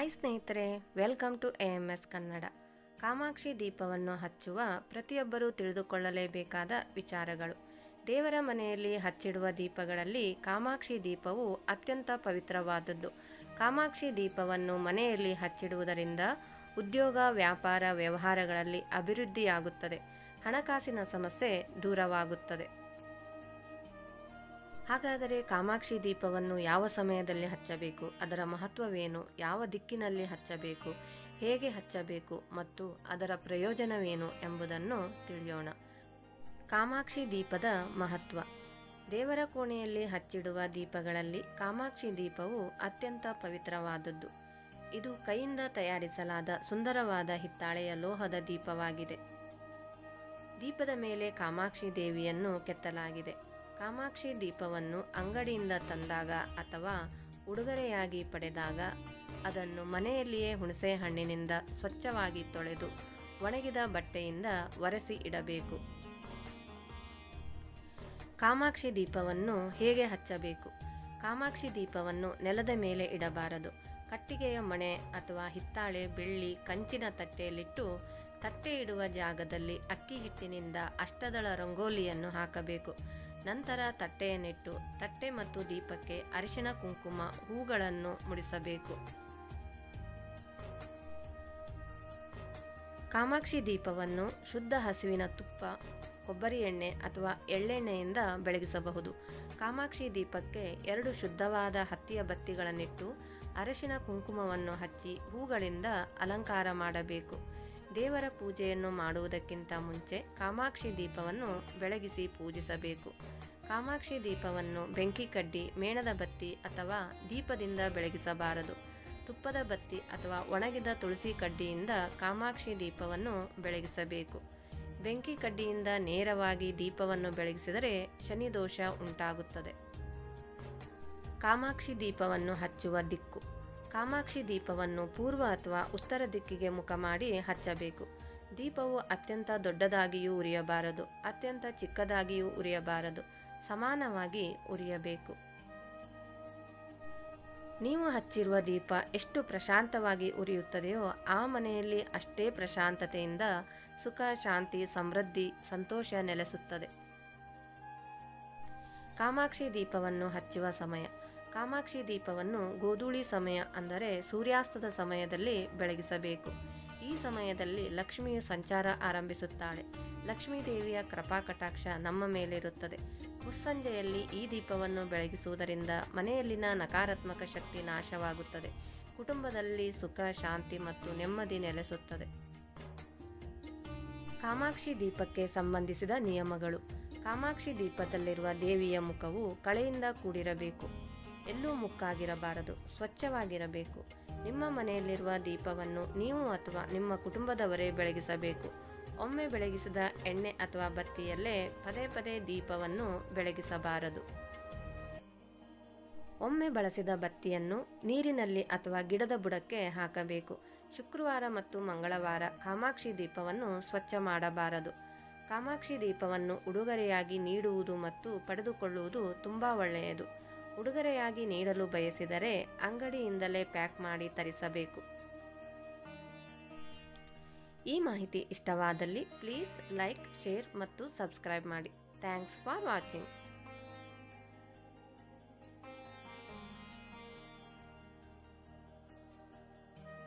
Hi ಸ್ನೇಹಿತರೆ, welcome to A M S Kannada. Kamakshi ದೀಪವನ್ನು ಹಚ್ಚುವ ಪ್ರತಿಯೊಬ್ಬರೂ ತಿಳಿದುಕೊಳ್ಳಲೇಬೇಕಾದ ವಿಚಾರಗಳು. ದೇವರ ಮನೆಯಲ್ಲಿ ಹಚ್ಚಿಡುವ ದೀಪಗಳಲ್ಲಿ ಕಾಮಾಕ್ಷಿ ದೀಪವು ಅತ್ಯಂತ ಪವಿತ್ರವಾದದ್ದು. ಕಾಮಾಕ್ಷಿ ದೀಪವನ್ನು ಮನೆಯಲ್ಲಿ ಹಚ್ಚಿಡುವುದರಿಂದ ಉದ್ಯೋಗ, ವ್ಯಾಪಾರ, ವ್ಯವಹಾರಗಳಲ್ಲಿ ಅಭಿವೃದ್ಧಿಯಾಗುತ್ತದೆ. ಹಣಕಾಸಿನ ಸಮಸ್ಯೆ ದೂರವಾಗುತ್ತದೆ. ಹಾಗಾದರೆ ಕಾಮಾಕ್ಷಿ ದೀಪವನ್ನು ಯಾವ ಸಮಯದಲ್ಲಿ ಹಚ್ಚಬೇಕು? ಅದರ ಮಹತ್ವವೇನು? ಯಾವ ದಿಕ್ಕಿನಲ್ಲಿ ಹಚ್ಚಬೇಕು? ಹೇಗೆ ಹಚ್ಚಬೇಕು? ಮತ್ತು ಅದರ ಪ್ರಯೋಜನವೇನು ಎಂಬುದನ್ನು ತಿಳಿಯೋಣ. ಕಾಮಾಕ್ಷಿ ದೀಪದ ಮಹತ್ವ. ದೇವರ ಕೋಣೆಯಲ್ಲಿ ಹಚ್ಚಿಡುವ ದೀಪಗಳಲ್ಲಿ ಕಾಮಾಕ್ಷಿ ದೀಪವು ಅತ್ಯಂತ ಪವಿತ್ರವಾದದ್ದು. ಇದು ಕೈಯಿಂದ ತಯಾರಿಸಲಾದ ಸುಂದರವಾದ ಹಿತ್ತಾಳೆಯ ಲೋಹದ ದೀಪವಾಗಿದೆ. ದೀಪದ ಮೇಲೆ ಕಾಮಾಕ್ಷಿ ದೇವಿಯನ್ನು ಕೆತ್ತಲಾಗಿದೆ. ಕಾಮಾಕ್ಷಿ ದೀಪವನ್ನು ಅಂಗಡಿಯಿಂದ ತಂದಾಗ ಅಥವಾ ಉಡುಗೊರೆಯಾಗಿ ಪಡೆದಾಗ ಅದನ್ನು ಮನೆಯಲ್ಲಿಯೇ ಹುಣಸೆ ಹಣ್ಣಿನಿಂದ ಸ್ವಚ್ಛವಾಗಿ ತೊಳೆದು ಒಣಗಿದ ಬಟ್ಟೆಯಿಂದ ಒರೆಸಿ ಇಡಬೇಕು. ಕಾಮಾಕ್ಷಿ ದೀಪವನ್ನು ಹೇಗೆ ಹಚ್ಚಬೇಕು? ಕಾಮಾಕ್ಷಿ ದೀಪವನ್ನು ನೆಲದ ಮೇಲೆ ಇಡಬಾರದು. ಕಟ್ಟಿಗೆಯ ಮಣೆ ಅಥವಾ ಹಿತ್ತಾಳೆ ಬೆಳ್ಳಿ ಕಂಚಿನ ತಟ್ಟೆಯಲ್ಲಿಟ್ಟು ತಟ್ಟೆ ಇಡುವ ಜಾಗದಲ್ಲಿ ಅಕ್ಕಿ ಹಿಟ್ಟಿನಿಂದ ಅಷ್ಟದಳ ರಂಗೋಲಿಯನ್ನು ಹಾಕಬೇಕು. ನಂತರ ತಟ್ಟೆಯನ್ನಿಟ್ಟು ತಟ್ಟೆ ಮತ್ತು ದೀಪಕ್ಕೆ ಅರಿಶಿಣ ಕುಂಕುಮ ಹೂಗಳನ್ನು ಮುಡಿಸಬೇಕು. ಕಾಮಾಕ್ಷಿ ದೀಪವನ್ನು ಶುದ್ಧ ಹಸುವಿನ ತುಪ್ಪ, ಕೊಬ್ಬರಿ ಎಣ್ಣೆ ಅಥವಾ ಎಳ್ಳೆಣ್ಣೆಯಿಂದ ಬೆಳಗಿಸಬಹುದು. ಕಾಮಾಕ್ಷಿ ದೀಪಕ್ಕೆ ಎರಡು ಶುದ್ಧವಾದ ಹತ್ತಿಯ ಬತ್ತಿಗಳನ್ನಿಟ್ಟು ಅರಶಿನ ಕುಂಕುಮವನ್ನು ಹಚ್ಚಿ ಹೂಗಳಿಂದ ಅಲಂಕಾರ ಮಾಡಬೇಕು. ದೇವರ ಪೂಜೆಯನ್ನು ಮಾಡುವುದಕ್ಕಿಂತ ಮುಂಚೆ ಕಾಮಾಕ್ಷಿ ದೀಪವನ್ನು ಬೆಳಗಿಸಿ ಪೂಜಿಸಬೇಕು. ಕಾಮಾಕ್ಷಿ ದೀಪವನ್ನು ಬೆಂಕಿ ಕಡ್ಡಿ, ಮೇಣದ ಬತ್ತಿ ಅಥವಾ ದೀಪದಿಂದ ಬೆಳಗಿಸಬಾರದು. ತುಪ್ಪದ ಬತ್ತಿ ಅಥವಾ ಒಣಗಿದ ತುಳಸಿ ಕಡ್ಡಿಯಿಂದ ಕಾಮಾಕ್ಷಿ ದೀಪವನ್ನು ಬೆಳಗಿಸಬೇಕು. ಬೆಂಕಿ ಕಡ್ಡಿಯಿಂದ ನೇರವಾಗಿ ದೀಪವನ್ನು ಬೆಳಗಿಸಿದರೆ ಶನಿದೋಷ ಉಂಟಾಗುತ್ತದೆ. ಕಾಮಾಕ್ಷಿ ದೀಪವನ್ನು ಹಚ್ಚುವ ದಿಕ್ಕು. ಕಾಮಾಕ್ಷಿ ದೀಪವನ್ನು ಪೂರ್ವ ಅಥವಾ ಉತ್ತರ ದಿಕ್ಕಿಗೆ ಮುಖ ಮಾಡಿ ಹಚ್ಚಬೇಕು. ದೀಪವು ಅತ್ಯಂತ ದೊಡ್ಡದಾಗಿಯೂ ಉರಿಯಬಾರದು, ಅತ್ಯಂತ ಚಿಕ್ಕದಾಗಿಯೂ ಉರಿಯಬಾರದು, ಸಮಾನವಾಗಿ ಉರಿಯಬೇಕು. ನೀವು ಹಚ್ಚಿರುವ ದೀಪ ಎಷ್ಟು ಪ್ರಶಾಂತವಾಗಿ ಉರಿಯುತ್ತದೆಯೋ ಆ ಮನೆಯಲ್ಲಿ ಅಷ್ಟೇ ಪ್ರಶಾಂತತೆಯಿಂದ ಸುಖ, ಶಾಂತಿ, ಸಮೃದ್ಧಿ, ಸಂತೋಷ ನೆಲೆಸುತ್ತದೆ. ಕಾಮಾಕ್ಷಿ ದೀಪವನ್ನು ಹಚ್ಚುವ ಸಮಯ. ಕಾಮಾಕ್ಷಿ ದೀಪವನ್ನು ಗೋಧೂಳಿ ಸಮಯ ಅಂದರೆ ಸೂರ್ಯಾಸ್ತದ ಸಮಯದಲ್ಲಿ ಬೆಳಗಿಸಬೇಕು. ಈ ಸಮಯದಲ್ಲಿ ಲಕ್ಷ್ಮಿಯು ಸಂಚಾರ ಆರಂಭಿಸುತ್ತಾಳೆ. ಲಕ್ಷ್ಮೀ ದೇವಿಯ ಕೃಪಾ ಕಟಾಕ್ಷ ನಮ್ಮ ಮೇಲಿರುತ್ತದೆ. ಮುಸ್ಸಂಜೆಯಲ್ಲಿ ಈ ದೀಪವನ್ನು ಬೆಳಗಿಸುವುದರಿಂದ ಮನೆಯಲ್ಲಿನ ನಕಾರಾತ್ಮಕ ಶಕ್ತಿ ನಾಶವಾಗುತ್ತದೆ. ಕುಟುಂಬದಲ್ಲಿ ಸುಖ, ಶಾಂತಿ ಮತ್ತು ನೆಮ್ಮದಿ ನೆಲೆಸುತ್ತದೆ. ಕಾಮಾಕ್ಷಿ ದೀಪಕ್ಕೆ ಸಂಬಂಧಿಸಿದ ನಿಯಮಗಳು. ಕಾಮಾಕ್ಷಿ ದೀಪದಲ್ಲಿರುವ ದೇವಿಯ ಮುಖವು ಕಳೆಯಿಂದ ಕೂಡಿರಬೇಕು. ಎಲ್ಲೂ ಮುಕ್ಕಾಗಿರಬಾರದು, ಸ್ವಚ್ಛವಾಗಿರಬೇಕು. ನಿಮ್ಮ ಮನೆಯಲ್ಲಿರುವ ದೀಪವನ್ನು ನೀವು ಅಥವಾ ನಿಮ್ಮ ಕುಟುಂಬದವರೇ ಬೆಳಗಿಸಬೇಕು. ಒಮ್ಮೆ ಬೆಳಗಿಸಿದ ಎಣ್ಣೆ ಅಥವಾ ಬತ್ತಿಯಲ್ಲೇ ಪದೇ ಪದೇ ದೀಪವನ್ನು ಬೆಳಗಿಸಬಾರದು. ಒಮ್ಮೆ ಬಳಸಿದ ಬತ್ತಿಯನ್ನು ನೀರಿನಲ್ಲಿ ಅಥವಾ ಗಿಡದ ಬುಡಕ್ಕೆ ಹಾಕಬೇಕು. ಶುಕ್ರವಾರ ಮತ್ತು ಮಂಗಳವಾರ ಕಾಮಾಕ್ಷಿ ದೀಪವನ್ನು ಸ್ವಚ್ಛ ಮಾಡಬಾರದು. ಕಾಮಾಕ್ಷಿ ದೀಪವನ್ನು ಉಡುಗೊರೆಯಾಗಿ ನೀಡುವುದು ಮತ್ತು ಪಡೆದುಕೊಳ್ಳುವುದು ತುಂಬ ಒಳ್ಳೆಯದು. ಉಡುಗೊರೆಯಾಗಿ ನೀಡಲು ಬಯಸಿದರೆ ಅಂಗಡಿಯಿಂದಲೇ ಪ್ಯಾಕ್ ಮಾಡಿ ತರಿಸಬೇಕು. ಈ ಮಾಹಿತಿ ಇಷ್ಟವಾದಲ್ಲಿ ಪ್ಲೀಸ್ ಲೈಕ್, ಶೇರ್ ಮತ್ತು ಸಬ್ಸ್ಕ್ರೈಬ್ ಮಾಡಿ. Thanks for watching.